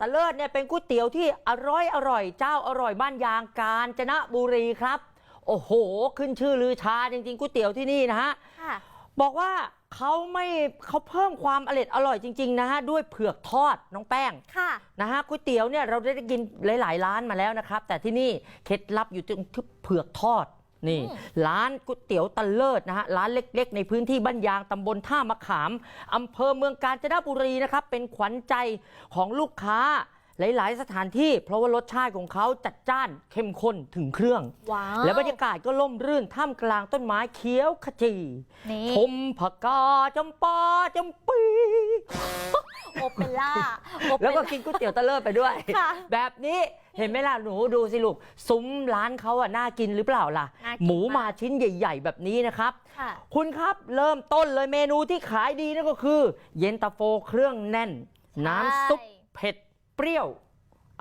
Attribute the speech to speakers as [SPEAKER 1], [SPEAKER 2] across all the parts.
[SPEAKER 1] ตะเลิศเนี่ยเป็นก๋วยเตี๋ยวที่อร่อยอร่อยเจ้าอร่อยบ้านยางกาญจนบุรีครับ โอ้โห ขึ้นชื่อลือชาจริงๆก๋วยเตี๋ยวที่นี่นะฮะ
[SPEAKER 2] ค่ะ
[SPEAKER 1] บอกว่าเขาไม่เขาเพิ่มความอร่อยอร่อยจริง ๆ นะฮะด้วยเผือกทอดน้องแป้ง
[SPEAKER 2] ค่ะ
[SPEAKER 1] นะฮะก๋วยเตี๋ยวเนี่ยเราได้กินหลาย ๆ ร้านมาแล้วนะครับ แต่ที่นี่เคล็ดลับอยู่ตรงที่เผือกทอด นี่
[SPEAKER 2] อืม
[SPEAKER 1] ร้านก๋วยเตี๋ยวตะเลิศนะฮะร้านเล็ก ๆ ในพื้นที่บ้านยางตำบลท่ามะขามอำเภอเมืองกาญจนบุรีนะครับเป็นขวัญใจของลูกค้าหลาย ๆ สถานที่ เพราะว่ารสชาติของเขาจัดจ้านเข้มข้นถึงเครื่อง
[SPEAKER 2] ว้าว
[SPEAKER 1] และบรรยากาศก็ล่มรื่นท่ามกลางต้นไม้เขียวขจี
[SPEAKER 2] นี่
[SPEAKER 1] ชมผักกาจำปาจำปี
[SPEAKER 2] โอเปร่าโอเป
[SPEAKER 1] แล้วก็
[SPEAKER 2] ร่า
[SPEAKER 1] กินก๋วยเตี๋ยวตะเลิศไปด้วย
[SPEAKER 2] ค่ะ
[SPEAKER 1] แบบนี้เห็นไหมล่ะหนูดูสิลูกซุ้มร้านเขาอะน่ากินหรือเปล่าล่ะ
[SPEAKER 2] น่ากิน
[SPEAKER 1] หมู
[SPEAKER 2] มาก
[SPEAKER 1] มาชิ้นใหญ่ ๆ แบบนี้นะครับ
[SPEAKER 2] ค่ะ
[SPEAKER 1] คุณครับเริ่มต้นเลยเมนูที่ขายดีนั่นก็คือ เย็นตาโฟเครื่องแน่น น้ำซุปเผ็ดเปรี้ยว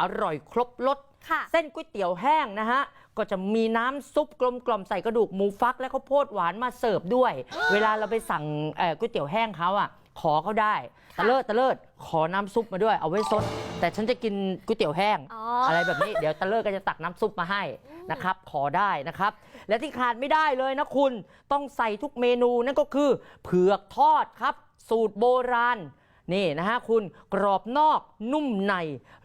[SPEAKER 1] อร่อยครบรส
[SPEAKER 2] ค่ะ
[SPEAKER 1] เส้นก๋วยเตี๋ยวแห้งนะฮะ ก็จะมีน้ำซุปกลมกล่อมๆใส่กระดูกหมูฟัก และข้าวโพดหวานมาเสิร์ฟด้วย เวลาเราไปสั่งเอ่อก๋วยเตี๋ยวแห้งเขาอะ ขอเขาได้
[SPEAKER 2] ค่ะ
[SPEAKER 1] ตะเลิศตะเลิศขอน้ำซุปมาด้วยเอาไว้ซดแต่ฉันจะกินก๋วยเตี๋ยวแห้ง
[SPEAKER 2] อ๋อ
[SPEAKER 1] อะไรแบบนี้ เดี๋ยวตะเลิศก็จะตักน้ำซุปมาให้นะครับ ขอได้นะครับ และที่ขาดไม่ได้เลยนะคุณต้องใส่ทุกเมนูนั่นก็คือ เผือกทอดครับ สูตรโบราณ นี่นะฮะคุณกรอบนอกนุ่มใน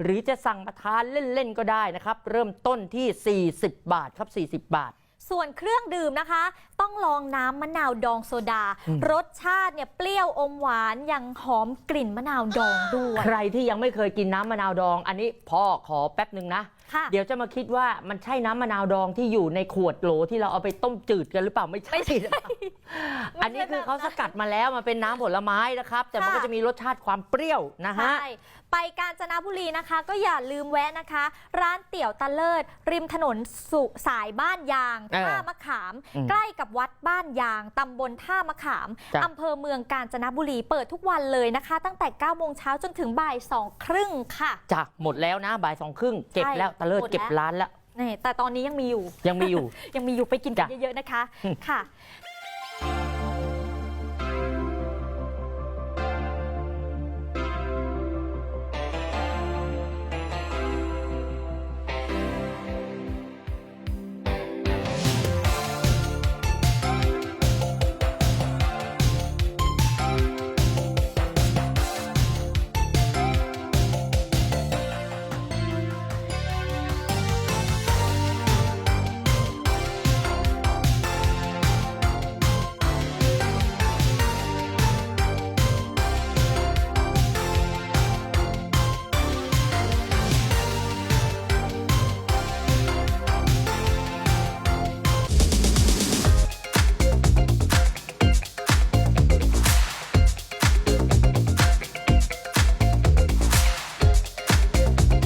[SPEAKER 1] หรือจะสั่งมาทานเล่น ๆ ก็ได้นะครับ เริ่มต้นที่ 40 บาทครับ 40 บาท
[SPEAKER 2] ส่วนเครื่องดื่มนะคะ ต้องลองน้ำมะนาวดองโซดา
[SPEAKER 1] อืม
[SPEAKER 2] รสชาติเนี่ยเปรี้ยวอมหวานยังหอมกลิ่นมะนาวดองด้วย
[SPEAKER 1] ใครที่ยังไม่เคยกินน้ำมะนาวดอง อันนี้พ่อขอแป๊บหนึ่งนะ
[SPEAKER 2] ค่ะ
[SPEAKER 1] เดี๋ยวจะมาคิดว่ามันใช่น้ำมะนาวดองที่อยู่ในขวดโหลที่เราเอาไปต้มจืดกันหรือเปล่าไม่ใช่
[SPEAKER 2] ไม่ใช่
[SPEAKER 1] นะครับอันนี้คือเขาสกัดมาแล้วมันเป็นน้ำผลไม้นะครับ แต่มัน
[SPEAKER 2] ค่ะ
[SPEAKER 1] ก็จะมีรสชาติความเปรี้ยวนะฮะ
[SPEAKER 2] ใช่ ไปกาญจนบุรีนะคะ ก็อย่าลืมแวะนะคะ ร้านเตี๋ยวตะเลิศ ริมถนนสุสายบ้านยาง
[SPEAKER 1] เออ
[SPEAKER 2] ท่ามะขาม
[SPEAKER 1] อืม
[SPEAKER 2] ใกล้กับวัดบ้านยางตำบลท่ามะขาม
[SPEAKER 1] จ้ะ
[SPEAKER 2] อำเภอเมืองกาญจนบุรีเปิดทุกวันเลยนะคะ ตั้งแต่9โมงเช้าจนถึงบ่าย2ครึ่งค่ะ
[SPEAKER 1] จ้ะหมดแล้วนะบ่ายสองครึ่งเก็บ
[SPEAKER 2] ใช่
[SPEAKER 1] แล้วตะเลิศ
[SPEAKER 2] หมดแล้ว
[SPEAKER 1] เก็บร้านแล้ว
[SPEAKER 2] นี่แต่ตอนนี้ยังมีอยู่
[SPEAKER 1] ยังมีอยู่
[SPEAKER 2] ยังมีอยู่ไปกินกัน
[SPEAKER 1] จ้ะ
[SPEAKER 2] เยอะๆนะคะ
[SPEAKER 1] อืม
[SPEAKER 2] ค่ะ